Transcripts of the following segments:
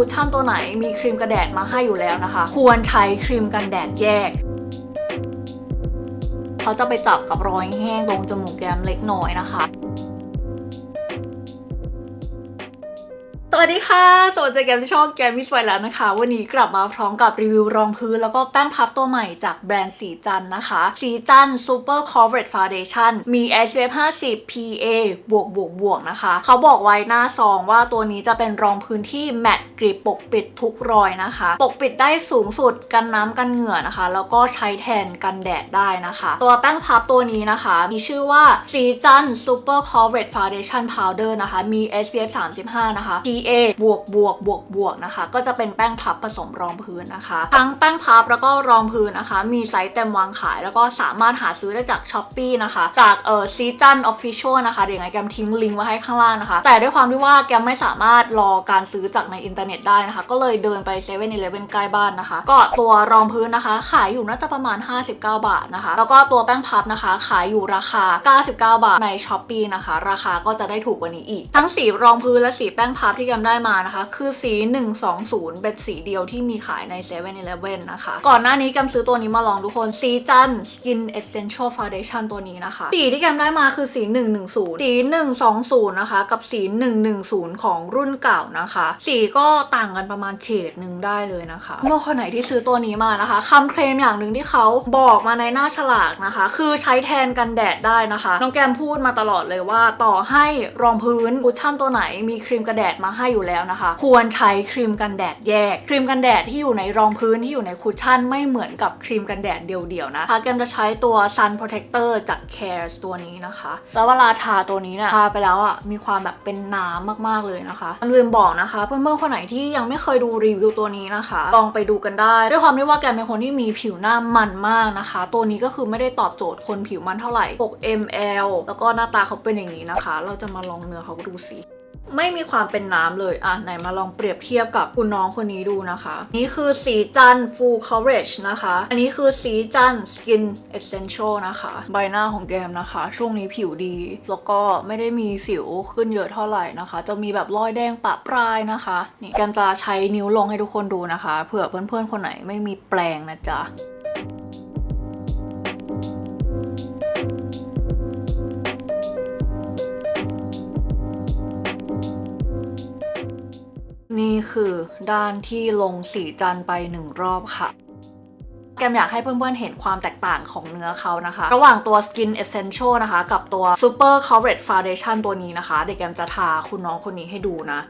คุชชั่นตัวไหนมีครีมกันแดดมาให้อยู่แล้วนะคะ ควรใช้ครีมกันแดดแยกเขาจะไปจับกับรอยแห้งตรงจมูกแก้มเล็กน้อยนะคะ วัสดีค่ะ สวัสดีแกมที่ชอบแกมมิสไวแล้วนะคะ วันนี้กลับมาพร้อมกับรีวิวรองพื้น แล้วก็แป้งพับตัวใหม่จากแบรนด์สีจันนะคะ สีจัน Super Coverage Foundation มี SPF 50 PA บวกบวกบวกนะคะ เขาบอกไว้หน้าซองว่าตัวนี้จะเป็นรองพื้นที่แมตต์กริบปกปิดทุกรอยนะคะ ปกปิดได้สูงสุดกันน้ำกันเหงื่อนะคะ แล้วก็ใช้แทนกันแดดได้นะคะ ตัวแป้งพับตัวนี้นะคะ มีชื่อว่าสีจัน Super Coverage Foundation Powder นะคะ มี SPF 35 นะคะ PA บวกบวกบวกบวกนะคะ ก็จะเป็นแป้งพับผสมรองพื้นนะคะ ทั้งแป้งพับแล้วก็รองพื้นนะคะ มีไซส์เต็มวางขาย แล้วก็สามารถหาซื้อได้จาก s h อ p e e นะคะ จากเออซีจันออฟฟิเชียลนะคะ เดี๋ยวไงแกมทิ้งลิงก์ไว้ให้ข้างล่างนะคะ แต่ด้วยความที่ว่าแกมไม่สามารถรอการซื้อจากในอินเทอร์เน็ตได้นะคะ ก็เลยเดินไปเซเว่นอีเลฟเว่นใกล้บ้านนะคะ ก็ตัวรองพื้นนะคะ ขายอยู่น่าจะประมาณ 59 บาทนะคะ แล้วก็ตัวแป้งพับนะคะ ขายอยู่ราคา 99 บาทใน s h อ p e e นะคะ ราคาก็จะได้ถูกกว่านี้อีก ทั้งสีรองพื้นและสีแป้งพับที่แกมได้มานะคะ คือสี 120 เป็นสีเดียวที่มีขายใน7 e เ e ่ e อนะคะ ก่อนหน้านี้แกมซื้อตัวนี้มาลองทุกคนสีจัน Skin Essential Foundation ตัวนี้นะคะ สีที่แกมได้มาคือสี 110 สี 120 นะคะ กับสี 110 ของรุ่นเก่านะคะ สีก็ต่างกันประมาณเฉดหนึ่งได้เลยนะคะเมื่อคนไหนที่ซื้อตัวนี้มานะคะคำเคลมอย่างหนึ่งที่เขาบอกมาในหน้าฉลากนะคะ คือใช้แทนกันแดดได้นะคะน้องแกมพูดมาตลอดเลยว่าต่อให้รองพื้นคุชชั่นตัวไหนมีครีมกันแดดมาให้อยู่แล้วนะคะ ควรใช้ครีมกันแดดแยก ครีมกันแดดที่อยู่ในรองพื้นที่อยู่ในคุชชั่นไม่เหมือนกับครีมกันแดดเดียวๆนะคะแกมจะใช้ตัว Sun Protector จาก Cares ตัวนี้นะคะ แล้วเวลาทาตัวนี้เนี่ยทาไปแล้วอะมีความแบบเป็นน้ำมากๆเลยนะคะลืมบอกนะคะ เพื่อนๆคนไหนที่ยังไม่เคยดูรีวิวตัวนี้นะคะ ลองไปดูกันได้ ด้วยความที่ว่าแกมเป็นคนที่มีผิวหน้ามันมากนะคะ ตัวนี้ก็คือไม่ได้ตอบโจทย์คนผิวมันเท่าไหร่ 6 ml แล้วก็หน้าตาเขาเป็นอย่างนี้นะคะ เราจะมาลองเนื้อเขาดูสิ ไม่มีความเป็นน้ำเลยอะไหนมาลองเปรียบเทียบกับคุณน้องคนนี้ดูนะคะ นี่คือสีจัน full coverage นะคะ อันนี้คือสีจัน skin essential นะคะ ใบหน้าของแกมนะคะ ช่วงนี้ผิวดี แล้วก็ไม่ได้มีสิวขึ้นเยอะเท่าไหร่นะคะ จะมีแบบรอยแดงปะปลายนะคะนี่แกมจะใช้นิ้วลงให้ทุกคนดูนะคะ เผื่อเพื่อนๆคนไหนไม่มีแปลงนะจ๊ะ คือด้านที่ลงสีจันไปหนึ่งรอบค่ะ แกมอยากให้เพื่อนๆเห็นความแตกต่างของเนื้อเขานะคะ ระหว่างตัว Skin Essential นะคะ กับตัว Super Coverage Foundation ตัวนี้นะคะ เดี๋ยวแกมจะทาคุณน้องคนนี้ให้ดูนะ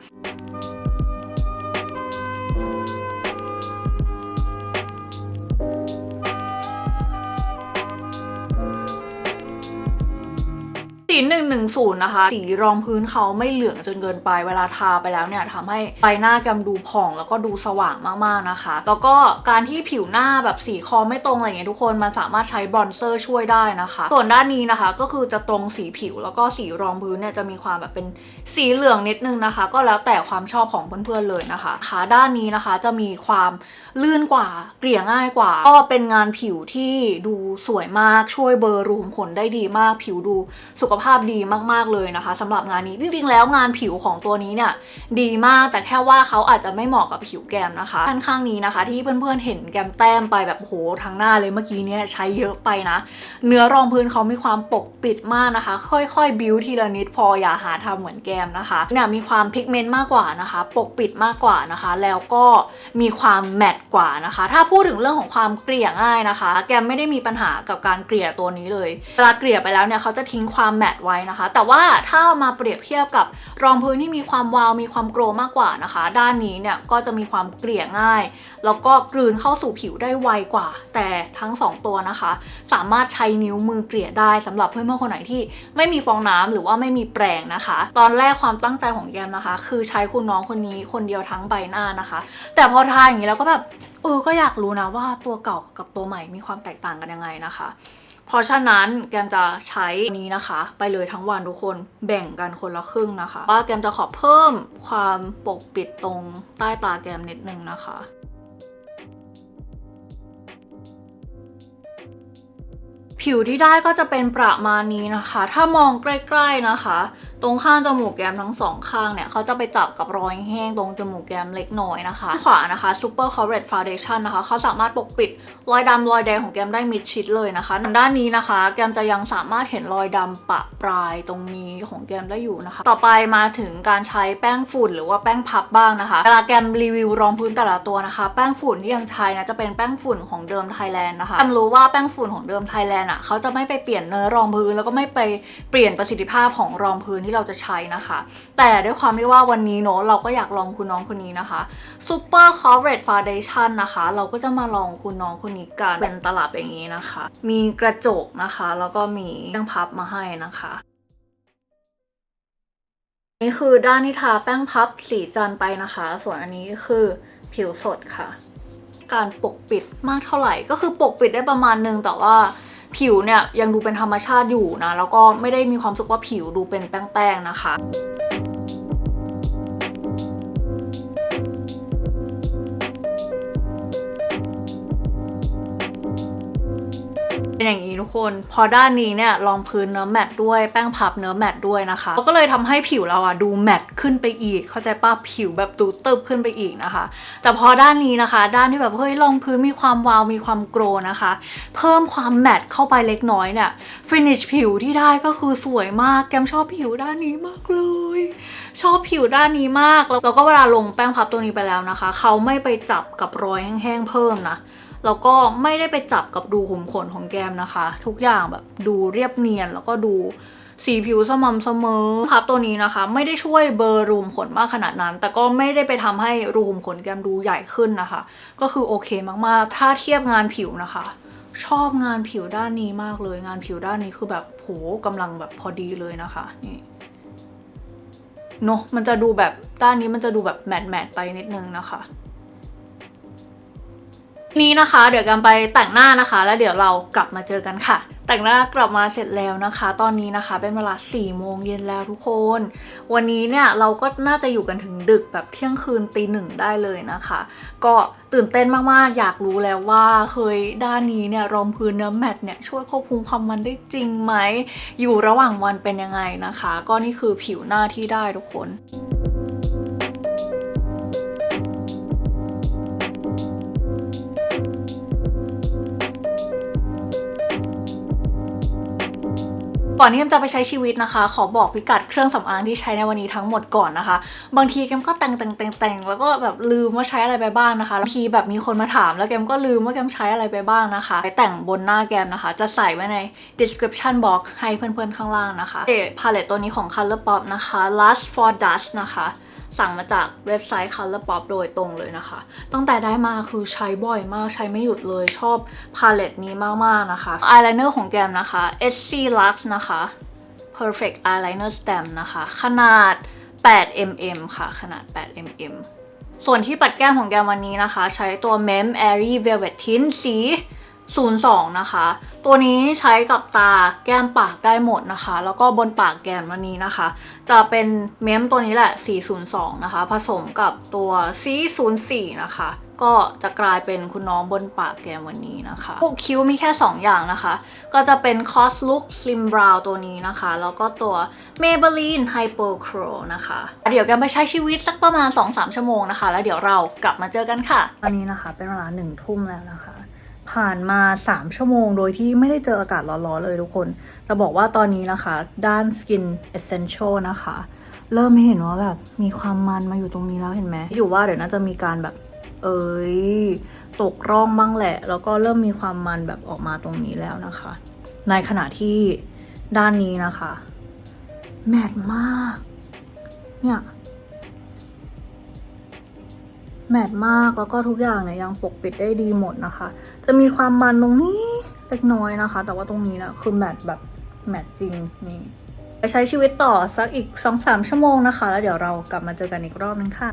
สีหนึ่งหนึ่งศูนย์นะคะ สีรองพื้นเขาไม่เหลืองจนเกินไป เวลาทาไปแล้วเนี่ยทำให้ใบหน้าแกมดูผ่องแล้วก็ดูสว่างมากๆนะคะ แล้วก็การที่ผิวหน้าแบบสีคอไม่ตรงอะไรเงี้ยทุกคนมันสามารถใช้บรอนเซอร์ช่วยได้นะคะ ส่วนด้านนี้นะคะก็คือจะตรงสีผิวแล้วก็สีรองพื้นเนี่ยจะมีความแบบเป็นสีเหลืองนิดนึงนะคะ ก็แล้วแต่ความชอบของเพื่อนๆเลยนะคะขาด้านนี้นะคะจะมีความลื่นกว่าเกลี่ยง่ายกว่า ก็เป็นงานผิวที่ดูสวยมากช่วยเบอร์รูขุมขนได้ดีมาก ผิวดูสุขภาพดีมากๆเลยนะคะสำหรับงานนี้จริงๆแล้วงานผิวของตัวนี้เนี่ยดีมากแต่แค่ว่าเขาอาจจะไม่เหมาะกับผิวแกมนะคะด้านข้างนี้นะคะ ที่เพื่อนๆเห็นแกมแต้มไปแบบโหทั้งหน้าเลยเมื่อกี้เนี่ยใช้เยอะไปนะ เนื้อรองพื้นเขามีความปกปิดมากนะคะ ค่อยๆบิวทีละนิดพออย่าหาทำเหมือนแกมนะคะเนี่ยมีความพิกเมนต์มากกว่านะคะ ปกปิดมากกว่านะคะ แล้วก็มีความแมตต์กว่านะคะ ถ้าพูดถึงเรื่องของความเกลี่ยง่ายนะคะ แกมไม่ได้มีปัญหากับการเกลี่ยตัวนี้เลยเวลาเกลี่ยไปแล้วเนี่ยเขาจะทิ้งความแมตไว้นะคะ แต่ว่าถ้ามาเปรียบเทียบกับรองพื้นที่มีความวาวมีความโกรมากกว่านะคะ ด้านนี้เนี่ยก็จะมีความเกลี่ยง่าย แล้วก็กลืนเข้าสู่ผิวได้ไวกว่า แต่ทั้งสองตัวนะคะ สามารถใช้นิ้วมือเกลี่ยได้สำหรับเพื่อนๆคนไหนที่ไม่มีฟองน้ำหรือว่าไม่มีแปรงนะคะ ตอนแรกความตั้งใจของแยมนะคะ คือใช้คุณน้องคนนี้คนเดียวทั้งใบหน้านะคะ แต่พอทาอย่างนี้แล้วก็แบบเออก็อยากรู้นะว่าตัวเก่ากับตัวใหม่มีความแตกต่างกันยังไงนะคะ เพราะฉะนั้นแกมจะใช้นี้นะคะ ไปเลยทั้งวันทุกคนแบ่งกันคนละครึ่งนะคะ ว่าแกมจะขอเพิ่มความปกปิดตรงใต้ตาแกมนิดนึงนะคะผิวที่ได้ก็จะเป็นประมาณนี้นะคะ ถ้ามองใกล้ ๆนะคะ ตรงข้างจมูกแก้มทั้งสองข้างเนี่ยเขาจะไปจับกับรอยแห้งตรงจมูกแก้มเล็กน้อยนะคะ ขวานะคะ Super Coverage Foundation นะคะเขาสามารถปกปิด รอยดำรอยแดงของแก้มได้มิดชิดเลยนะคะด้านนี้นะคะ แก้มจะยังสามารถเห็นรอยดำปะปลายตรงนี้ของแก้มได้อยู่นะคะ ต่อไปมาถึงการใช้แป้งฝุ่นหรือว่าแป้งพับบ้างนะคะเวลาแก้มรีวิวรองพื้นแต่ละตัวนะคะ แป้งฝุ่นที่แก้มใช้นะจะเป็นแป้งฝุ่นของเดิมไทยแลนด์นะคะแก้มรู้ว่าแป้งฝุ่นของเดิมไทยแลนด์อะเขาจะไม่ไปเปลี่ยนเนื้อรองพื้นแล้วก็ไม่ไปเปลี่ยนประสิทธิภาพของรองพื้นที่เราจะใช้นะคะ แต่ด้วยความที่ว่าวันนี้เนอะเราก็อยากลองคุณน้องคนนี้นะคะ Super Coverage Foundation นะคะ เราก็จะมาลองคุณน้องคนนี้กันเป็นตลับอย่างนี้นะคะ มีกระจกนะคะ แล้วก็มีแป้งพับมาให้นะคะนี่คือด้านที่ทาแป้งพับสีจันไปนะคะ ส่วนอันนี้คือผิวสดค่ะ การปกปิดมากเท่าไหร่ ก็คือปกปิดได้ประมาณนึงแต่ว่าผิวเนี่ยยังดูเป็นธรรมชาติอยู่นะ แล้วก็ไม่ได้มีความรู้สึกว่าผิวดูเป็นแป้งๆนะคะ เป็นอย่างนี้ทุกคน พอด้านนี้เนี่ยรองพื้นเนื้อแมตต์ด้วยแป้งพับเนื้อแมตต์ด้วยนะคะก็เลยทำให้ผิวเราอะดูแมตต์ขึ้นไปอีก เข้าใจป้าผิวแบบดูเตึบขึ้นไปอีกนะคะ แต่พอด้านนี้นะคะ ด้านที่แบบเฮ้ยรองพื้นมีความวาวมีความโกรนะคะ เพิ่มความแมตต์เข้าไปเล็กน้อยเนี่ยฟินิชผิวที่ได้ก็คือสวยมากแกมชอบผิวด้านนี้มากเลย ชอบผิวด้านนี้มากแล้วก็เวลาลงแป้งพับตัวนี้ไปแล้วนะคะ เขาไม่ไปจับกับรอยแห้งๆเพิ่มนะ แล้วก็ไม่ได้ไปจับกับดูขุมขนของแก้มนะคะ ทุกอย่างแบบดูเรียบเนียนแล้วก็ดูสีผิวสม่ำเสมอพับตัวนี้นะคะ ไม่ได้ช่วยเบอร์รูมขนมากขนาดนั้น แต่ก็ไม่ได้ไปทำให้รูมขนแก้มดูใหญ่ขึ้นนะคะ ก็คือโอเคมากๆ ถ้าเทียบงานผิวนะคะ ชอบงานผิวด้านนี้มากเลย งานผิวด้านนี้คือแบบโหกำลังแบบพอดีเลยนะคะนี่เนอะมันจะดูแบบด้านนี้มันจะดูแบบแมทแมทไปนิดนึงนะคะ นี้นะคะ เดี๋ยวกันไปแต่งหน้านะคะ แล้วเดี๋ยวเรากลับมาเจอกันค่ะ แต่งหน้ากลับมาเสร็จแล้วนะคะ ตอนนี้นะคะเป็นเวลา4ี่โมงเย็นแล้วทุกคน วันนี้เนี่ยเราก็น่าจะอยู่กันถึงดึกแบบเที่ยงคืนตีหนึ่งได้เลยนะคะ ก็ตื่นเต้นมากๆ อยากรู้แล้วว่าเคยด้านนี้เนี่ยรองพื้นเนื้อแมตต์เนี่ยช่วยควบคุมความมันได้จริงไหม อยู่ระหว่างวันเป็นยังไงนะคะ ก็นี่คือผิวหน้าที่ได้ทุกคน ก่อนที่เกมจะไปใช้ชีวิตนะคะ ขอบอกพิกัดเครื่องสำอางที่ใช้ในวันนี้ทั้งหมดก่อนนะคะ บางทีเกมก็แต่งแต่งแต่งแต่งแล้วก็แบบลืมว่าใช้อะไรไปบ้างนะคะบางทีแบบมีคนมาถามแล้วเกมก็ลืมว่าเกมใช้อะไรไปบ้างนะคะไปแต่งบนหน้าแกมนะคะ จะใส่ไว้ใน description box ให้เพื่อนๆข้างล่างนะคะเอพาเลตตัวนี้ของ Colourpop นะคะ Last for Dust นะคะ สั่งมาจากเว็บไซต์ Color Pop โดยตรงเลยนะคะ ตั้งแต่ได้มาคือใช้บ่อยมากใช้ไม่หยุดเลยชอบพาเลตนี้มาก ๆ นะคะอายไลเนอร์ของแกมนะคะ SC Lux นะคะ Perfect Eyeliner Stamp นะคะ ขนาด 8 mm ค่ะ ขนาด 8 mm ส่วนที่ปัดแก้มของแกมวันนี้นะคะ ใช้ตัว Mem Airy Velvet Tint สี 02 นะคะ ตัวนี้ใช้กับตาแก้มปากได้หมดนะคะ แล้วก็บนปากแก้มวันนี้นะคะ จะเป็นเมมตัวนี้แหละ 402 นะคะ ผสมกับตัว C04 นะคะ ก็จะกลายเป็นคุณน้องบนปากแก้มวันนี้นะคะพวกคิ้วมีแค่ 2 อย่างนะคะ ก็จะเป็น Cos Look Slim Brow ตัวนี้นะคะ แล้วก็ตัว Maybelline Hyper Curl นะคะ เดี๋ยวแกมไปใช้ชีวิตสักประมาณ 2-3 ชั่วโมงนะคะ แล้วเดี๋ยวเรากลับมาเจอกันค่ะ ตอนนี้นะคะเป็นเวลาหนึ่งทุ่มแล้วนะคะ ผ่านมา 3 ชั่วโมง โดยที่ไม่ได้เจออากาศร้อนๆเลยทุกคนแต่บอกว่าตอนนี้นะคะ ด้าน Skin Essential นะคะ เริ่มเห็นว่าแบบมีความมันมาอยู่ตรงนี้แล้วเห็นไหมอยู่ว่าเดี๋ยวน่าจะมีการแบบ เอ้ยตกร่องบ้างแหละ แล้วก็เริ่มมีความมันแบบออกมาตรงนี้แล้วนะคะ ในขณะที่ด้านนี้นะคะ แมทมาก เนี่ย แมทมากแล้วก็ทุกอย่างเนี่ยยังปกปิดได้ดีหมดนะคะ จะมีความมันตรงนี้เล็กน้อยนะคะ แต่ว่าตรงนี้นะคือแมทแบบแมทจริงนี่ไปใช้ชีวิตต่อสักอีก 2-3 ชั่วโมงนะคะ แล้วเดี๋ยวเรากลับมาเจอกันอีกรอบนึงค่ะ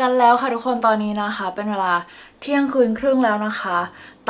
กันแล้วค่ะทุกคนตอนนี้นะคะ เป็นเวลาเที่ยงคืนครึ่งแล้วนะคะ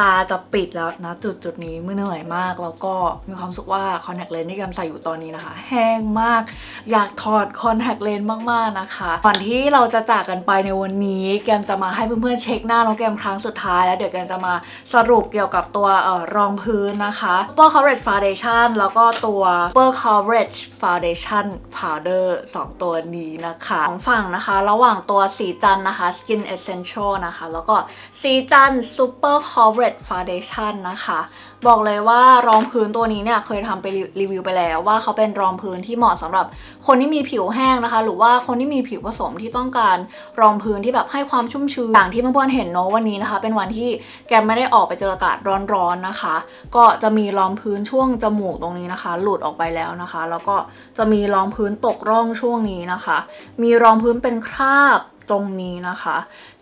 ตาจะปิดแล้วนะจุดจุดนี้มือเหนื่อยมาก แล้วก็มีความสึกว่าคอนแทคเลนส์ที่แกมใส่อยู่ตอนนี้นะคะ แห้งมาก อยากถอดคอนแทคเลนส์มากๆนะคะก่อนที่เราจะจากกันไปในวันนี้ แกมจะมาให้เพื่อนๆเช็คหน้าน้องแกมครั้งสุดท้าย แล้วเดี๋ยวแกมจะมาสรุปเกี่ยวกับตัวออรองพื้นนะคะ Super Coverage Foundation แล้วก็ตัว Super Coverage Foundation Powder สองตัวนี้นะคะของฝั่งนะคะ ระหว่างตัวสีจันนะคะ Skin Essential นะคะ แล้วก็สีจัน Super Coverage Foundation นะคะ บอกเลยว่ารองพื้นตัวนี้เนี่ยเคยทำไปรีวิวไปแล้วว่าเขาเป็นรองพื้นที่เหมาะสำหรับคนที่มีผิวแห้งนะคะ หรือว่าคนที่มีผิวผสมที่ต้องการรองพื้นที่แบบให้ความชุ่มชื้นอย่างที่เพื่อนๆเห็นเนาะวันนี้นะคะ เป็นวันที่แกไม่ได้ออกไปเจออากาศร้อนๆนะคะ ก็จะมีรองพื้นช่วงจมูกตรงนี้นะคะ หลุดออกไปแล้วนะคะ แล้วก็จะมีรองพื้นตกร่องช่วงนี้นะคะ มีรองพื้นเป็นคราบตรงนี้นะคะ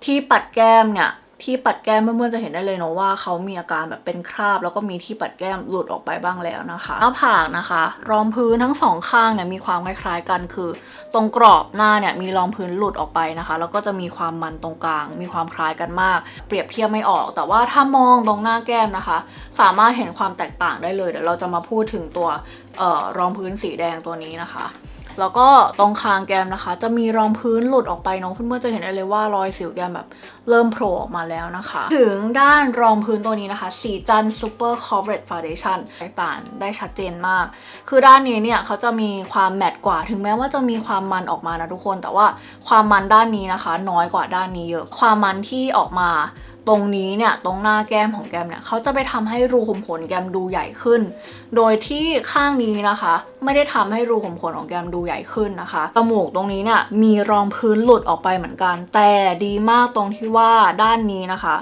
ที่ปัดแก้มเนี่ย ที่ปัดแก้มเพื่อนๆจะเห็นได้เลยเนาะว่าเขามีอาการแบบเป็นคราบ แล้วก็มีที่ปัดแก้มหลุดออกไปบ้างแล้วนะคะหน้าผากนะคะ รองพื้นทั้งสองข้างเนี่ยมีความคล้ายๆกันคือ ตรงกรอบหน้าเนี่ยมีรองพื้นหลุดออกไปนะคะ แล้วก็จะมีความมันตรงกลาง มีความคล้ายกันมาก เปรียบเทียบไม่ออก แต่ว่าถ้ามองตรงหน้าแก้มนะคะ สามารถเห็นความแตกต่างได้เลยเดี๋ยวเราจะมาพูดถึงตัวออรองพื้นสีแดงตัวนี้นะคะ แล้วก็ตรงคางแก้มนะคะ จะมีรองพื้นหลุดออกไปเนาะเพื่อนๆจะเห็นได้เลยว่ารอยสิวแก้มแบบเริ่มโผล่ออกมาแล้วนะคะ ถึงด้านรองพื้นตัวนี้นะคะ สีจัน Super Coverage Foundation แตกต่างได้ชัดเจนมาก คือด้านนี้เนี่ยเขาจะมีความแมตต์กว่า ถึงแม้ว่าจะมีความมันออกมานะทุกคน แต่ว่าความมันด้านนี้นะคะ น้อยกว่าด้านนี้เยอะ ความมันที่ออกมา ตรงนี้เนี่ยตรงหน้าแก้มของแก้มเนี่ยเขาจะไปทำให้รูขุมขนแก้มดูใหญ่ขึ้น โดยที่ข้างนี้นะคะ ไม่ได้ทำให้รูขุมขนของแก้มดูใหญ่ขึ้นนะคะจมูกตรงนี้เนี่ยมีรองพื้นหลุดออกไปเหมือนกัน แต่ดีมากตรงที่ว่าด้านนี้นะคะ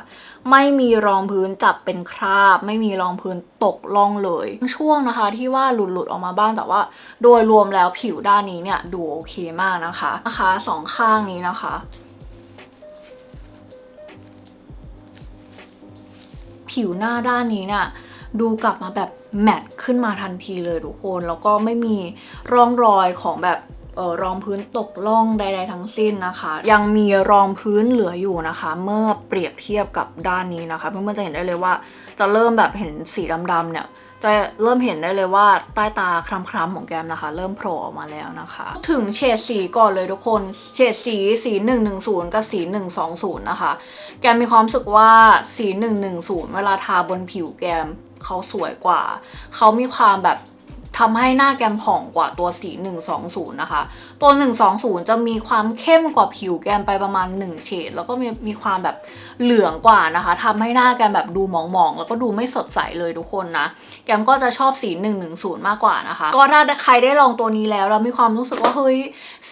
ไม่มีรองพื้นจับเป็นคราบ ไม่มีรองพื้นตกล่องเลยช่วงนะคะ ที่ว่าหลุดหลุดๆออกมาบ้างแต่ว่า โดยรวมแล้วผิวด้านนี้เนี่ยดูโอเคมากนะคะนะคะสองข้างนี้นะคะ ผิวหน้าด้านนี้เนี่ยดูกลับมาแบบแมตต์ขึ้นมาทันทีเลยทุกคน แล้วก็ไม่มีร่องรอยของแบบ รองพื้นตกล่องใด ๆ ทั้งสิ้นนะคะ ยังมีรองพื้นเหลืออยู่นะคะ เมื่อเปรียบเทียบกับด้านนี้นะคะเพื่อนๆจะเห็นได้เลยว่า จะเริ่มแบบเห็นสีดำๆเนี่ยจะเริ่มเห็นได้เลยว่าใต้ตาคล้ำๆของแกมนะคะ เริ่มโผล่ออกมาแล้วนะคะ ถึงเฉดสีก่อนเลยทุกคนเฉดสีสี 110 กับสี 120 นะคะ แกมมีความรู้สึกว่าสี 110 เวลาทาบนผิวแกมเขาสวยกว่า เขามีความแบบ ทำให้หน้าแกมผ่องกว่าตัวสี 120 นะคะ ตัว 120 จะมีความเข้มกว่าผิวแกมไปประมาณ 1 เฉดแล้วก็มีมีความแบบเหลืองกว่านะคะทำให้หน้าแกมแบบดูหมองๆ แล้วก็ดูไม่สดใสเลยทุกคนนะ แกมก็จะชอบสี 110 มากกว่านะคะ ก็ถ้าใครได้ลองตัวนี้แล้วเรามีความรู้สึกว่าเฮ้ย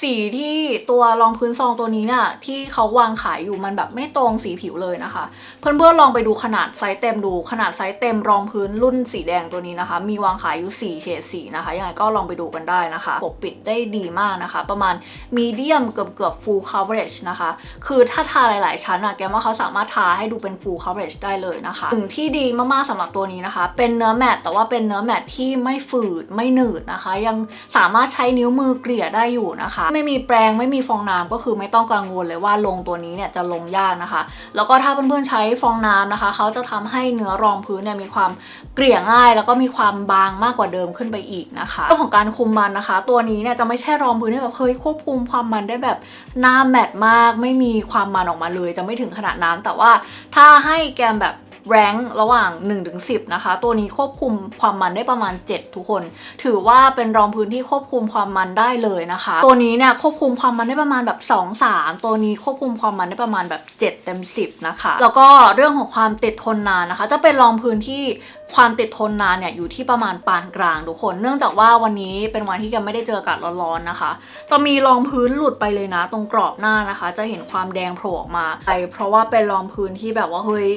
สีที่ตัวรองพื้นซองตัวนี้น่ะที่เขาวางขายอยู่มันแบบไม่ตรงสีผิวเลยนะคะ เพื่อนๆลองไปดูขนาดไซส์เต็มดูขนาดไซส์เต็มรองพื้นรุ่นสีแดงตัวนี้นะคะ มีวางขายอยู่4เฉดสีนะคะยังไงก็ลองไปดูกันได้นะคะ ปกปิดได้ดีมากนะคะ ประมาณมีเดียมเกือบเกือบ full coverage นะคะ คือถ้าทาหลาย ๆ ชั้นอะแกว่าเขาสามารถทาให้ดูเป็น full coverage ได้เลยนะคะถึงที่ดีมาก ๆสำหรับตัวนี้นะคะ เป็นเนื้อแมตต์แต่ว่าเป็นเนื้อแมตต์ที่ไม่ฝืดไม่หนืดนะคะ ยังสามารถใช้นิ้วมือเกลี่ยได้อยู่นะคะ ไม่มีแปรงไม่มีฟองน้ำก็คือไม่ต้องกังวลเลยว่าลงตัวนี้เนี่ยจะลงยากนะคะ แล้วก็ถ้าเพื่อน ๆ ใช้ฟองน้ำนะคะ เขาจะทำให้เนื้อรองพื้นเนี่ยมีความเกลี่ยง่าย แล้วก็มีความบางมากกว่าเดิมขึ้นไปอีกนะคะเรื่องของการคุมมันนะคะ ตัวนี้เนี่ยจะไม่ใช่รองพื้นที่แบบเฮ้ยควบคุมความมันได้แบบหน้าแมตต์มาก ไม่มีความมันออกมาเลย จะไม่ถึงขนาดนั้นแต่ว่าถ้าให้แกมแบบแรงระหว่าง 1-10 นะคะ ตัวนี้ควบคุมความมันได้ประมาณ 7 ทุกคน ถือว่าเป็นรองพื้นที่ควบคุมความมันได้เลยนะคะ ตัวนี้เนี่ยควบคุมความมันได้ประมาณแบบ 2-3 ตัวนี้ควบคุมความมันได้ประมาณแบบ 7 เต็ม 10 นะคะ แล้วก็เรื่องของความติดทนนานนะคะ จะเป็นรองพื้นที่ ความติดทนนานเนี่ยอยู่ที่ประมาณปานกลางทุกคน เนื่องจากว่าวันนี้เป็นวันที่แกไม่ได้เจออากาศร้อนๆนะคะ จะมีรองพื้นหลุดไปเลยนะ ตรงกรอบหน้านะคะ จะเห็นความแดงโผล่ออกมาไปเพราะว่าเป็นรองพื้นที่แบบว่าเฮ้ย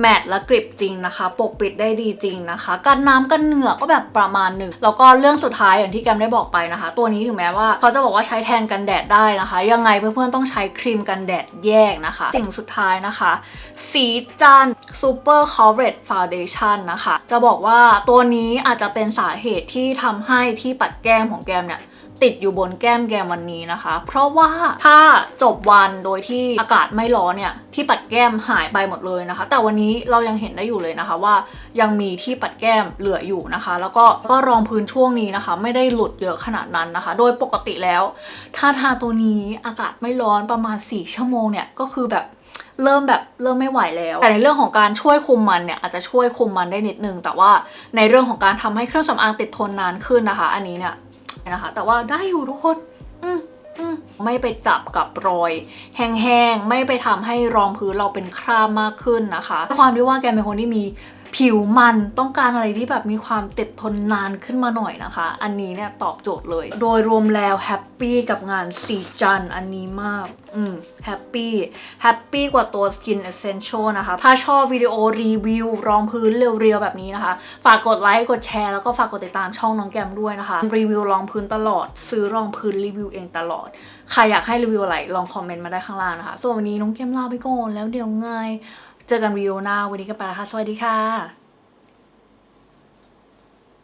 แมตต์และกริบจริงนะคะ ปกปิดได้ดีจริงนะคะกันน้ำกันเหงื่อก็แบบประมาณหนึ่งแล้วก็เรื่องสุดท้ายอย่างที่แกมได้บอกไปนะคะ ตัวนี้ถึงแม้ว่าเขาจะบอกว่าใช้แทนกันแดดได้นะคะ ยังไงเพื่อนๆต้องใช้ครีมกันแดดแยกนะคะ สิ่งสุดท้ายนะคะ สีจัน Super Coverage Foundation นะคะจะบอกว่าตัวนี้อาจจะเป็นสาเหตุที่ทำให้ที่ปัดแก้มของแก้มเนี่ยติดอยู่บนแก้มแกมวันนี้นะคะ เพราะว่าถ้าจบวันโดยที่อากาศไม่ร้อนเนี่ยที่ปัดแก้มหายไปหมดเลยนะคะ แต่วันนี้เรายังเห็นได้อยู่เลยนะคะว่ายังมีที่ปัดแก้มเหลืออยู่นะคะ แล้วก็ก็รองพื้นช่วงนี้นะคะ ไม่ได้หลุดเยอะขนาดนั้นนะคะ โดยปกติแล้ว ถ้าทาตัวนี้อากาศไม่ร้อนประมาณ 4 ชั่วโมงเนี่ยก็คือแบบ เริ่มแบบเริ่มไม่ไหวแล้ว แต่ในเรื่องของการช่วยคุมมันเนี่ยอาจจะช่วยคุมมันได้นิดนึง แต่ว่าในเรื่องของการทำให้เครื่องสำอางติดทนนานขึ้นนะคะ อันนี้เนี่ยนะคะ แต่ว่าได้อยู่ทุกคนอืมไม่ไปจับกับรอยแห้งๆ ไม่ไปทำให้รองพื้นเราเป็นคราบมากขึ้นนะคะ ความที่ว่าแกเป็นคนที่มี ผิวมันต้องการอะไรที่แบบมีความติดทนนานขึ้นมาหน่อยนะคะ อันนี้เนี่ยตอบโจทย์เลย โดยรวมแล้วแฮปปี้กับงานสีจันอันนี้มาก อืมแฮปปี้แฮปปี้กว่าตัว Skin Essential นะคะ ถ้าชอบวิดีโอรีวิวรองพื้นเรียวๆแบบนี้นะคะ ฝากกดไลค์กดแชร์แล้วก็ฝากกดติดตามช่องน้องแกมด้วยนะคะ รีวิวรองพื้นตลอด ซื้อรองพื้นรีวิวเองตลอด ใครอยากให้รีวิวอะไรลองคอมเมนต์มาได้ข้างล่างนะคะ ส่วนวันนี้น้องแกมลาไปก่อนแล้วเดี๋ยวไง เจอกันวิดีโอหน้าวันนี้กันไปแล้วค่ะ สวัสดีค่ะ